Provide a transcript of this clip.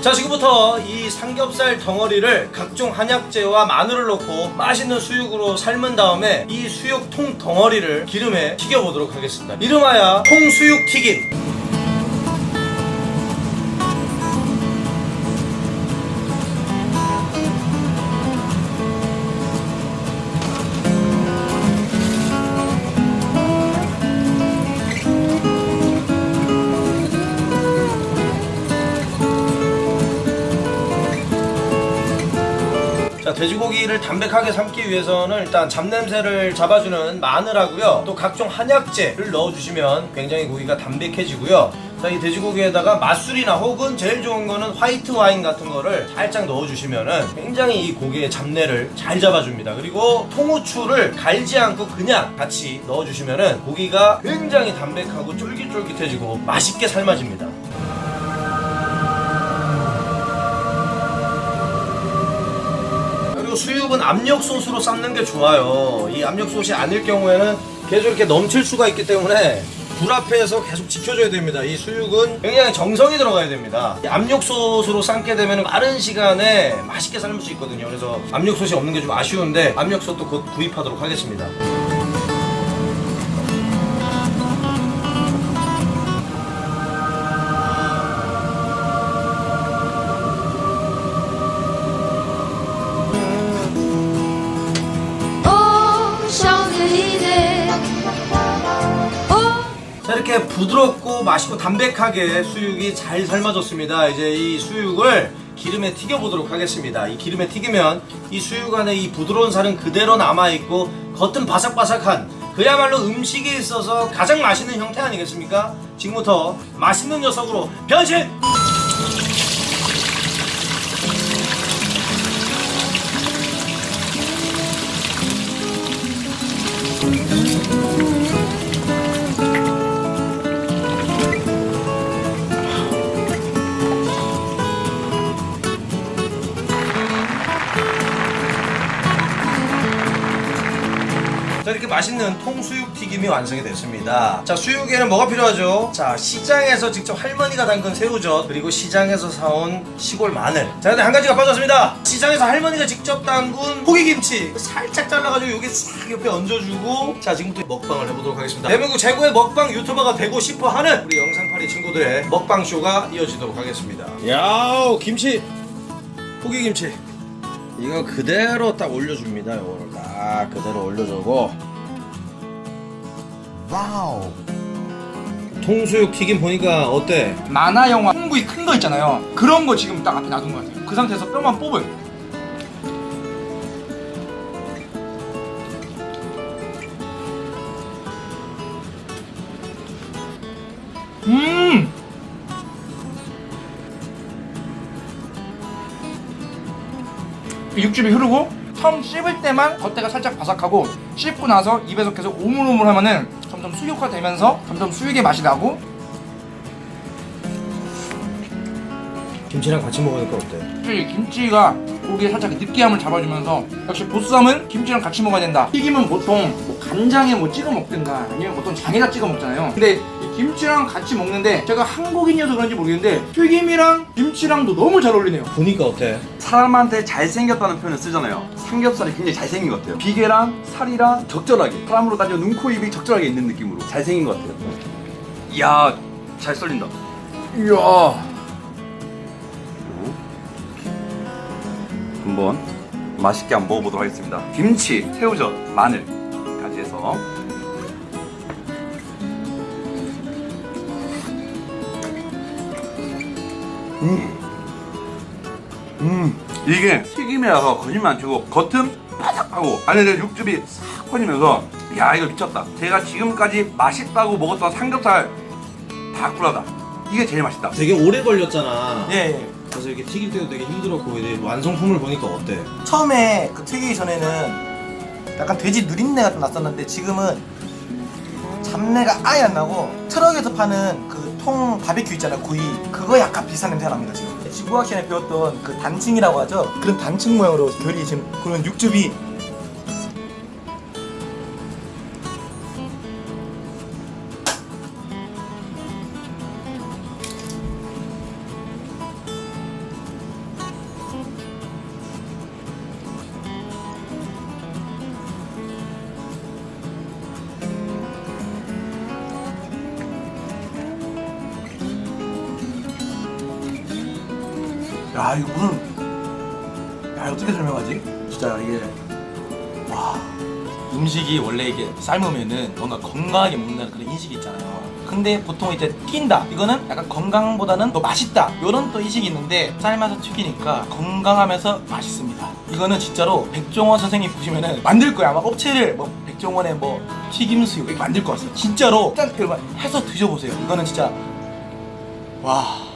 자 지금부터 이 삼겹살 덩어리를 각종 한약재와 마늘을 넣고 맛있는 수육으로 삶은 다음에 이 수육 통 덩어리를 기름에 튀겨보도록 하겠습니다. 이름하여 통수육 튀김 자 돼지고기를 담백하게 삶기 위해서는 일단 잡냄새를 잡아주는 마늘하고요. 또 각종 한약재를 넣어주시면 굉장히 고기가 담백해지고요. 자 이 돼지고기에다가 맛술이나 혹은 제일 좋은 거는 화이트 와인 같은 거를 살짝 넣어주시면은 굉장히 이 고기의 잡내를 잘 잡아줍니다. 그리고 통후추를 갈지 않고 그냥 같이 넣어주시면은 고기가 굉장히 담백하고 쫄깃쫄깃해지고 맛있게 삶아집니다 수육은 압력솥으로 삶는 게 좋아요. 이 압력솥이 아닐 경우에는 계속 이렇게 넘칠 수가 있기 때문에 불 앞에서 계속 지켜줘야 됩니다. 이 수육은 굉장히 정성이 들어가야 됩니다. 이 압력솥으로 삶게 되면 빠른 시간에 맛있게 삶을 수 있거든요. 그래서 압력솥이 없는 게 좀 아쉬운데 압력솥도 곧 구입하도록 하겠습니다. 자 이렇게 부드럽고 맛있고 담백하게 수육이 잘 삶아졌습니다. 이제 이 수육을 기름에 튀겨 보도록 하겠습니다. 이 기름에 튀기면 이 수육 안에 이 부드러운 살은 그대로 남아 있고 겉은 바삭바삭한 그야말로 음식에 있어서 가장 맛있는 형태 아니겠습니까? 지금부터 맛있는 녀석으로 변신! 맛있는 통수육 튀김이 완성이 됐습니다. 자 수육에는 뭐가 필요하죠? 자 시장에서 직접 할머니가 담근 새우젓 그리고 시장에서 사온 시골 마늘. 자 근데 한 가지가 빠졌습니다. 시장에서 할머니가 직접 담근 포기김치. 살짝 잘라가지고 여기 싹 옆에 얹어주고. 자 지금부터 먹방을 해보도록 하겠습니다. 대한민국 최고의 먹방 유튜버가 되고 싶어 하는 우리 영상파리 친구들의 먹방 쇼가 이어지도록 하겠습니다. 야우 김치! 포기김치. 이거 그대로 딱 올려줍니다. 이거를. 딱 그대로 올려주고. 와우. 통수육 튀김 보니까 어때? 만화 영화 홍구이 큰 거 있잖아요. 그런 거 지금 딱 앞에 놔둔 것 같아요. 그 상태에서 뼈만 뽑은. 음. 육즙이 흐르고 처음 씹을 때만 겉에가 살짝 바삭하고 씹고 나서 입에서 계속 오물오물 하면은 점점 수육화 되면서 점점 수육의 맛이 나고 김치랑 같이 먹으니까 어때? 김치가 고기에 살짝 느끼함을 잡아주면서 역시 보쌈은 김치랑 같이 먹어야 된다 튀김은 보통 뭐 간장에 뭐 찍어 먹든가 아니면 보통 장에다 찍어 먹잖아요 근데 이 김치랑 같이 먹는데 제가 한국인이어서 그런지 모르겠는데 튀김이랑 김치랑도 너무 잘 어울리네요 보니까 어때? 사람한테 잘생겼다는 표현을 쓰잖아요. 삼겹살이 굉장히 잘생긴 것 같아요. 비계랑 살이랑 적절하게. 사람으로 따지면 눈, 코, 입이 적절하게 있는 느낌으로 잘생긴 것 같아요. 이야, 잘 썰린다. 이야 한번 맛있게 한번 먹어보도록 하겠습니다. 김치, 새우젓, 마늘까지 해서. 음, 이게 튀김이라서 거짓말 안 치고 겉은 바삭하고 안에 육즙이 싹 퍼지면서 야 이거 미쳤다. 제가 지금까지 맛있다고 먹었던 삼겹살 다 꿀하다. 이게 제일 맛있다. 되게 오래 걸렸잖아. 예, 예. 그래서 이렇게 튀길 때도 되게 힘들었고 이제 완성품을 보니까 어때? 처음에 그 튀기기 전에는 약간 돼지 누린내가 좀 났었는데 지금은 잡내가 아예 안 나고 트럭에서 파는 그 통 바비큐 있잖아요 구이. 그거 약간 비슷한 냄새가 납니다 지금. 지구학 시간에 배웠던 그 단층이라고 하죠? 그런 단층 모양으로 결이 지금 그런 육즙이 야 이거 무슨 야 어떻게 설명하지? 진짜 이게 음식이 원래 이게 삶으면은 뭔가 건강하게 먹는다는 그런 인식이 있잖아요. 근데 보통 이제 튄다. 이거는 약간 건강보다는 더 맛있다. 이런 또 인식이 있는데 삶아서 튀기니까 건강하면서 맛있습니다. 이거는 진짜로 백종원 선생님 보시면은 만들 거야. 아마 업체를 뭐 백종원의 뭐 튀김수육 만들 것 같아요. 진짜로 일단 여러분 해서 드셔보세요. 이거는 진짜 와